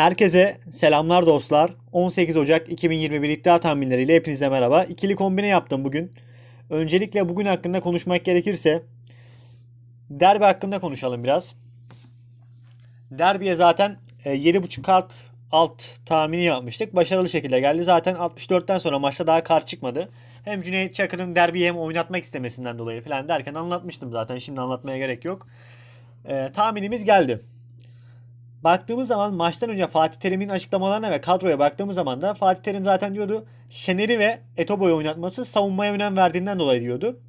Herkese selamlar dostlar. 18 Ocak 2021 iddia tahminleriyle hepinize merhaba. İkili kombine yaptım bugün. Öncelikle bugün hakkında konuşmak gerekirse derbi hakkında konuşalım biraz. Derbiye zaten e, 7.5 kart alt tahmini yapmıştık. Başarılı şekilde geldi. Zaten 64'ten sonra maçta daha kart çıkmadı. Hem Cüneyt Çakır'ın derbiyi hem oynatmak istemesinden dolayı falan derken anlatmıştım zaten. Şimdi anlatmaya gerek yok. E, tahminimiz geldi. Baktığımız zaman maçtan önce Fatih Terim'in açıklamalarına ve kadroya baktığımız zaman da Fatih Terim zaten diyordu Şener'i ve Etobo'yu oynatması savunmaya önem verdiğinden dolayı diyordu.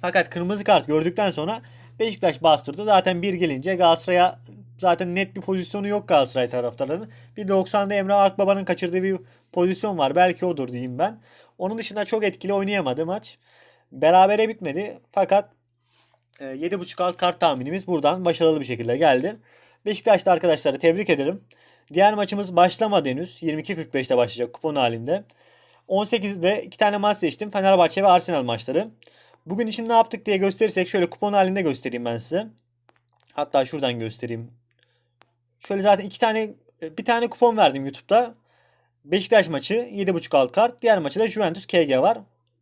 Fakat kırmızı kart gördükten sonra Beşiktaş bastırdı. Zaten bir gelince Galatasaray'a zaten net bir pozisyonu yok Galatasaray taraftarlarının. Bir 90'da Emre Akbaba'nın kaçırdığı bir pozisyon var. Belki odur diyeyim ben. Onun dışında çok etkili oynayamadı maç. Berabere bitmedi. Fakat e, 7.5 alt kart tahminimiz buradan başarılı bir şekilde geldi. Beşiktaş'ta arkadaşları tebrik ederim. Diğer maçımız başlamadı henüz. 22.45'te başlayacak kupon halinde. 18'de iki tane maç seçtim. Fenerbahçe ve Arsenal maçları. Bugün için ne yaptık diye gösterirsek şöyle kupon halinde göstereyim ben size. Hatta şuradan göstereyim. Şöyle zaten iki tane bir tane kupon verdim YouTube'da. Beşiktaş maçı 7.5 alt kart. Diğer maçı da Juventus KG var.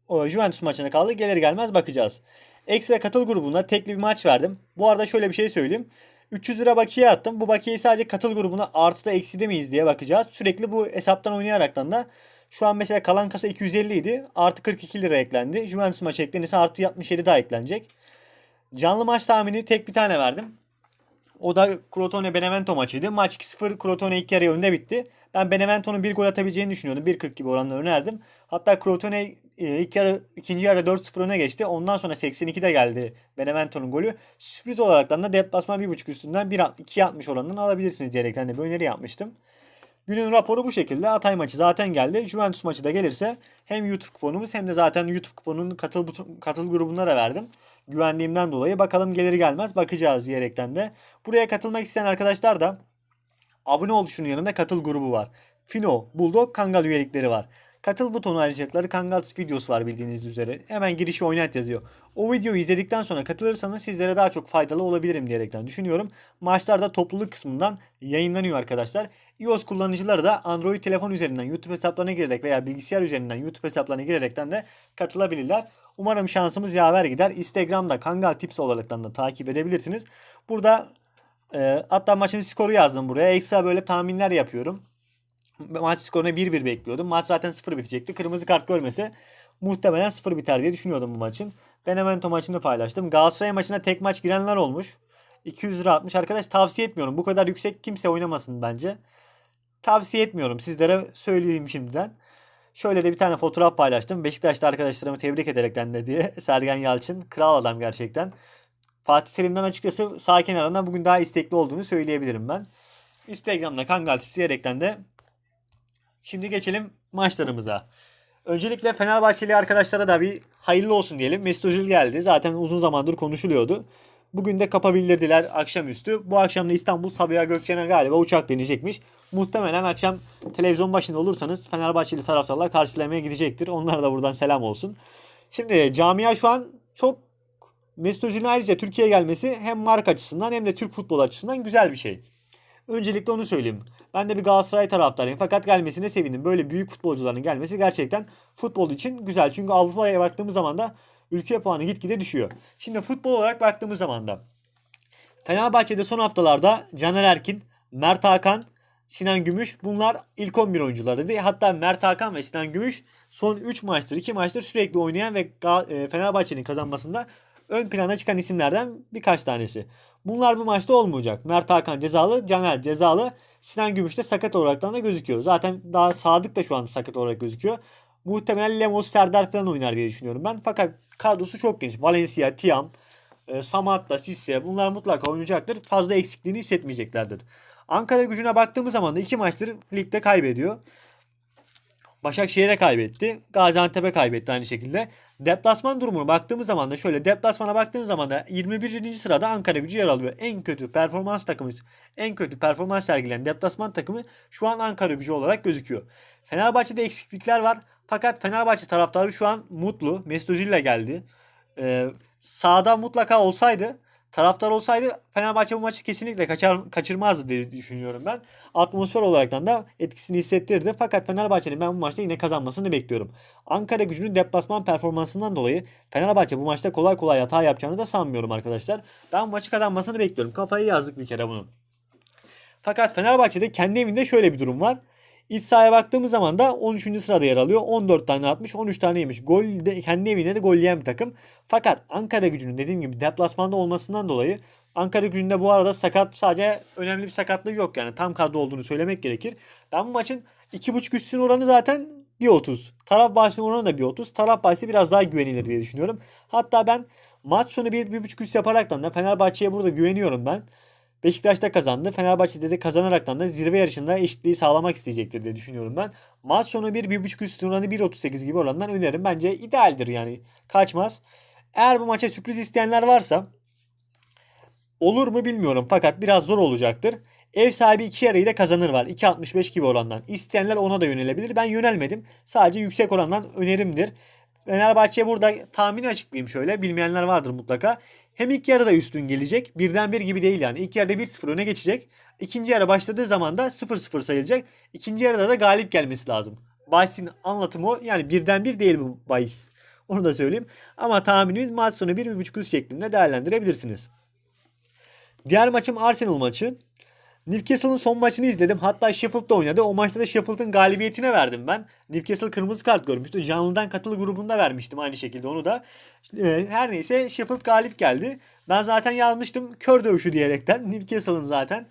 O Juventus maçına kaldı. Gelir gelmez bakacağız. Ekstra katıl grubuna tekli bir maç verdim. Bu arada şöyle bir şey söyleyeyim. 300 lira bakiye attım. Bu bakiyeyi sadece katıl grubuna artı da eksi de miyiz diye bakacağız. Sürekli bu hesaptan oynayaraktan da şu an mesela kalan kasa 250 idi. Artı 42 lira eklendi. Juventus maçı eklenirse artı 67 daha eklenecek. Canlı maç tahmini tek bir tane verdim. O da Crotone Benevento maçıydı. Maç 2-0 Crotone ilk yarı önde bitti. Ben Benevento'nun bir gol atabileceğini düşünüyordum. 1.40 gibi oranla önerdim. Hatta Crotone e, ilk yarı ikinci yarı 4-0 öne geçti. Ondan sonra 82'de geldi Benevento'nun golü. Sürpriz olaraktan da deplasman 1.5 üstünden 2.60 oranından alabilirsiniz diyerekten de bir öneri yapmıştım. Günün raporu bu şekilde. Atay maçı zaten geldi. Juventus maçı da gelirse hem YouTube kuponumuz hem de zaten YouTube kuponunun katıl, katıl grubuna da verdim. Güvenliğimden dolayı bakalım gelir gelmez bakacağız diyerekten de. Buraya katılmak isteyen arkadaşlar da abone ol şunun yanında katıl grubu var. Fino, Bulldog, Kangal üyelikleri var. Katıl butonu arayacakları Kangal videosu var bildiğiniz üzere. Hemen girişi oynat yazıyor. O videoyu izledikten sonra katılırsanız sizlere daha çok faydalı olabilirim diyerekten düşünüyorum. Maçlarda topluluk kısmından yayınlanıyor arkadaşlar. iOS kullanıcıları da Android telefon üzerinden YouTube hesaplarına girerek veya bilgisayar üzerinden YouTube hesaplarına girerekten de katılabilirler. Umarım şansımız yaver gider. Instagram'da Kangal Tips olaraktan da takip edebilirsiniz. Burada e, hatta maçın skoru yazdım buraya. Ekstra böyle tahminler yapıyorum maç skoruna 1-1 bekliyordum. Maç zaten 0 bitecekti. Kırmızı kart görmese muhtemelen 0 biter diye düşünüyordum bu maçın. Benevento maçını paylaştım. Galatasaray maçına tek maç girenler olmuş. 200 lira atmış. Arkadaş tavsiye etmiyorum. Bu kadar yüksek kimse oynamasın bence. Tavsiye etmiyorum. Sizlere söyleyeyim şimdiden. Şöyle de bir tane fotoğraf paylaştım. Beşiktaş'ta arkadaşlarımı tebrik ederekten de diye. Sergen Yalçın. Kral adam gerçekten. Fatih Selim'den açıkçası sağ kenarından bugün daha istekli olduğunu söyleyebilirim ben. Instagram'da Kangal Tips diyerekten de Şimdi geçelim maçlarımıza. Öncelikle Fenerbahçeli arkadaşlara da bir hayırlı olsun diyelim. Mesut Özil geldi. Zaten uzun zamandır konuşuluyordu. Bugün de kapabildirdiler akşamüstü. Bu akşam da İstanbul Sabiha Gökçen'e galiba uçak deneyecekmiş. Muhtemelen akşam televizyon başında olursanız Fenerbahçeli taraftarlar karşılamaya gidecektir. Onlara da buradan selam olsun. Şimdi camia şu an çok Mesut Özil'in ayrıca Türkiye'ye gelmesi hem marka açısından hem de Türk futbol açısından güzel bir şey. Öncelikle onu söyleyeyim. Ben de bir Galatasaray taraftarıyım. Fakat gelmesine sevindim. Böyle büyük futbolcuların gelmesi gerçekten futbol için güzel. Çünkü Avrupa'ya baktığımız zaman da ülke puanı gitgide düşüyor. Şimdi futbol olarak baktığımız zaman da Fenerbahçe'de son haftalarda Caner Erkin, Mert Hakan, Sinan Gümüş bunlar ilk 11 oyuncularıydı. Hatta Mert Hakan ve Sinan Gümüş son 3 maçtır 2 maçtır sürekli oynayan ve e, Fenerbahçe'nin kazanmasında ön plana çıkan isimlerden birkaç tanesi. Bunlar bu maçta olmayacak. Mert Hakan cezalı, Caner cezalı. Sinan Gümüş de sakat olaraktan da gözüküyor. Zaten daha Sadık da şu an sakat olarak gözüküyor. Muhtemelen Lemos, Serdar falan oynar diye düşünüyorum ben. Fakat kadrosu çok geniş. Valencia, Tiam, e, Samatta, Sisse bunlar mutlaka oynayacaktır. Fazla eksikliğini hissetmeyeceklerdir. Ankara gücüne baktığımız zaman da iki maçtır ligde kaybediyor. Başakşehir'e kaybetti. Gaziantep'e kaybetti aynı şekilde. Deplasman durumuna baktığımız zaman da şöyle deplasmana baktığımız zaman da 21. sırada Ankara gücü yer alıyor. En kötü performans takımı, en kötü performans sergileyen deplasman takımı şu an Ankara gücü olarak gözüküyor. Fenerbahçe'de eksiklikler var. Fakat Fenerbahçe taraftarı şu an mutlu. Mesut Özil geldi. Ee, sahada mutlaka olsaydı Taraftar olsaydı Fenerbahçe bu maçı kesinlikle kaçar, kaçırmazdı diye düşünüyorum ben. Atmosfer olaraktan da etkisini hissettirdi. Fakat Fenerbahçe'nin ben bu maçta yine kazanmasını bekliyorum. Ankara gücünün deplasman performansından dolayı Fenerbahçe bu maçta kolay kolay hata yapacağını da sanmıyorum arkadaşlar. Ben bu maçı kazanmasını bekliyorum. Kafayı yazdık bir kere bunun. Fakat Fenerbahçe'de kendi evinde şöyle bir durum var. İç sahaya baktığımız zaman da 13. sırada yer alıyor. 14 tane atmış, 13 tane yemiş. Gol de, kendi evinde de gol yiyen bir takım. Fakat Ankara gücünün dediğim gibi deplasmanda olmasından dolayı Ankara gücünde bu arada sakat sadece önemli bir sakatlığı yok yani. Tam kadro olduğunu söylemek gerekir. Ben bu maçın 2.5 üstün oranı zaten 1.30. Taraf bahsinin oranı da 1.30. Taraf bahsi biraz daha güvenilir diye düşünüyorum. Hatta ben maç sonu 1-1.5 üst yaparaktan da Fenerbahçe'ye burada güveniyorum ben. Beşiktaş'ta kazandı. Fenerbahçe'de de kazanaraktan da zirve yarışında eşitliği sağlamak isteyecektir diye düşünüyorum ben. Maç sonu 1 1.5 üstün oranı 1.38 gibi orandan öneririm. Bence idealdir yani. Kaçmaz. Eğer bu maça sürpriz isteyenler varsa olur mu bilmiyorum fakat biraz zor olacaktır. Ev sahibi iki yarıyı da kazanır var. 2.65 gibi orandan. İsteyenler ona da yönelebilir. Ben yönelmedim. Sadece yüksek orandan önerimdir. Fenerbahçe burada tahmini açıklayayım şöyle. Bilmeyenler vardır mutlaka. Hem ilk yarıda üstün gelecek. Birden bir gibi değil yani. İlk yarıda 1-0 öne geçecek. İkinci yarı başladığı zaman da 0-0 sayılacak. İkinci yarıda da galip gelmesi lazım. Bahis'in anlatımı o. Yani birden bir değil bu bahis. Onu da söyleyeyim. Ama tahminimiz maç sonu 1-1.5 üst şeklinde değerlendirebilirsiniz. Diğer maçım Arsenal maçı. Newcastle'ın son maçını izledim. Hatta Sheffield'da oynadı. O maçta da Sheffield'ın galibiyetine verdim ben. Newcastle kırmızı kart görmüştü. Canlı'dan katılı grubunda vermiştim aynı şekilde onu da. Ee, her neyse Sheffield galip geldi. Ben zaten yazmıştım kör dövüşü diyerekten. Newcastle'ın zaten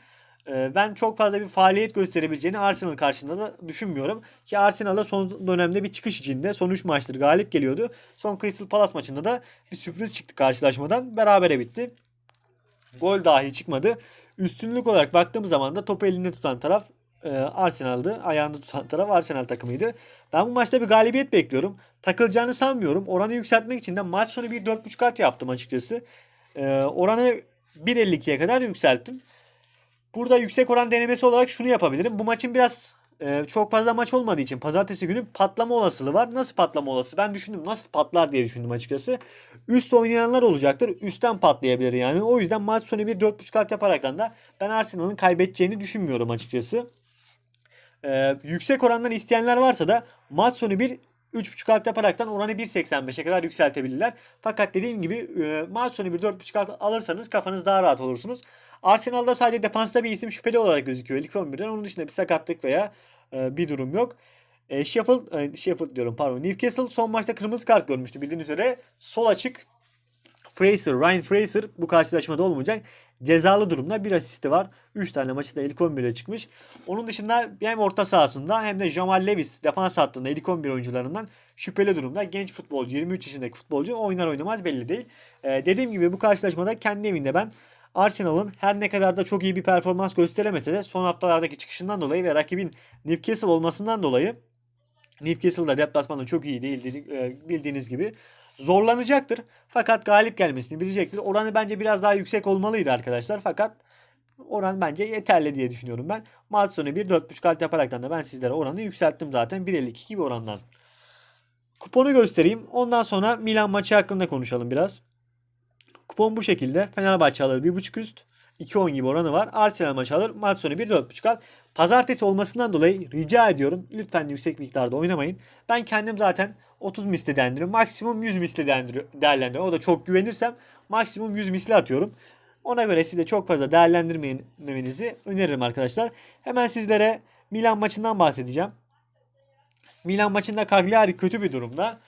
e, ben çok fazla bir faaliyet gösterebileceğini Arsenal karşısında da düşünmüyorum. Ki Arsenal'da son dönemde bir çıkış içinde. Son 3 maçtır galip geliyordu. Son Crystal Palace maçında da bir sürpriz çıktı karşılaşmadan. Berabere bitti. Gol dahi çıkmadı. Üstünlük olarak baktığımız zaman da topu elinde tutan taraf e, Arsenal'dı. Ayağında tutan taraf Arsenal takımıydı. Ben bu maçta bir galibiyet bekliyorum. Takılacağını sanmıyorum. Oranı yükseltmek için de maç sonu bir 4.5 kat yaptım açıkçası. E, oranı 1.52'ye kadar yükselttim. Burada yüksek oran denemesi olarak şunu yapabilirim. Bu maçın biraz e, çok fazla maç olmadığı için pazartesi günü patlama olasılığı var. Nasıl patlama olası? Ben düşündüm nasıl patlar diye düşündüm açıkçası. Üst oynayanlar olacaktır. Üstten patlayabilir yani. O yüzden maç sonu bir 4.5 kat yaparaktan da ben Arsenal'ın kaybedeceğini düşünmüyorum açıkçası. E, yüksek orandan isteyenler varsa da maç sonu bir 3.5 alt yaparaktan oranı 1.85'e kadar yükseltebilirler. Fakat dediğim gibi e, maç sonu bir 4.5 alt alırsanız kafanız daha rahat olursunuz. Arsenal'da sadece defansta bir isim şüpheli olarak gözüküyor ilk 11'den. Onun dışında bir sakatlık veya e, bir durum yok. E, Sheffield, e, Sheffield diyorum pardon. Newcastle son maçta kırmızı kart görmüştü bildiğiniz üzere. Sol açık Fraser, Ryan Fraser bu karşılaşmada olmayacak. Cezalı durumda bir asisti var. 3 tane maçı da ilk 11'e çıkmış. Onun dışında hem orta sahasında hem de Jamal Lewis defans hattında ilk 11 oyuncularından şüpheli durumda. Genç futbolcu 23 yaşındaki futbolcu oynar oynamaz belli değil. Ee, dediğim gibi bu karşılaşmada kendi evinde ben Arsenal'ın her ne kadar da çok iyi bir performans gösteremese de son haftalardaki çıkışından dolayı ve rakibin Newcastle olmasından dolayı Newcastle'da deplasmanda çok iyi değil e, bildiğiniz gibi zorlanacaktır. Fakat galip gelmesini bilecektir. Oranı bence biraz daha yüksek olmalıydı arkadaşlar. Fakat oran bence yeterli diye düşünüyorum ben. Maç sonu 1.4.5 kalt yaparaktan da ben sizlere oranı yükselttim zaten. 1.52 gibi orandan. Kuponu göstereyim. Ondan sonra Milan maçı hakkında konuşalım biraz. Kupon bu şekilde. Fenerbahçe alır 1.5 üst. 2-10 gibi oranı var. Arsenal maçı alır. Maç sonu 1.4.5 alt. Pazartesi olmasından dolayı rica ediyorum. Lütfen yüksek miktarda oynamayın. Ben kendim zaten 30 misli değerlendiriyorum. Maksimum 100 misli değerlendiriyorum. O da çok güvenirsem maksimum 100 misli atıyorum. Ona göre size çok fazla değerlendirmenizi öneririm arkadaşlar. Hemen sizlere Milan maçından bahsedeceğim. Milan maçında Cagliari kötü bir durumda.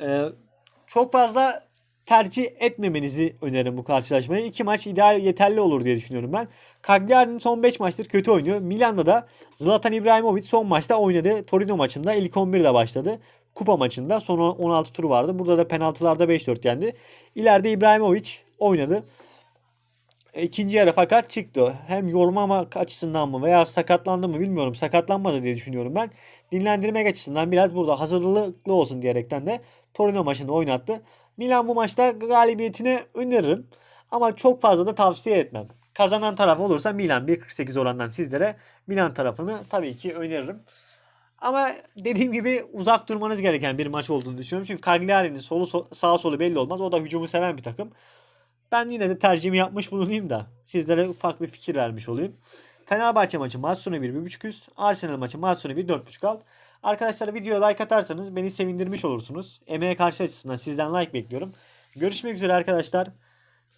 Ee, çok fazla tercih etmemenizi öneririm bu karşılaşmayı. İki maç ideal yeterli olur diye düşünüyorum ben. Cagliari'nin son 5 maçtır kötü oynuyor. Milan'da da Zlatan İbrahimovic son maçta oynadı. Torino maçında ilk 11'de başladı. Kupa maçında son 16 tur vardı. Burada da penaltılarda 5-4 yendi. İleride İbrahimovic oynadı. İkinci yarı fakat çıktı. Hem yormamak açısından mı veya sakatlandı mı bilmiyorum. Sakatlanmadı diye düşünüyorum ben. Dinlendirmek açısından biraz burada hazırlıklı olsun diyerekten de Torino maçında oynattı. Milan bu maçta galibiyetini öneririm. Ama çok fazla da tavsiye etmem. Kazanan taraf olursa Milan 1.48 orandan sizlere Milan tarafını tabii ki öneririm. Ama dediğim gibi uzak durmanız gereken bir maç olduğunu düşünüyorum. Çünkü Cagliari'nin solu sağ solu belli olmaz. O da hücumu seven bir takım. Ben yine de tercihimi yapmış bulunayım da sizlere ufak bir fikir vermiş olayım. Fenerbahçe maçı maç sonu 1 1.5 üst. Arsenal maçı maç sonu 1 4.5 alt. Arkadaşlar videoya like atarsanız beni sevindirmiş olursunuz. Emeğe karşı açısından sizden like bekliyorum. Görüşmek üzere arkadaşlar.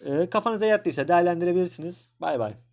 Ee, kafanıza yattıysa değerlendirebilirsiniz. Bay bay.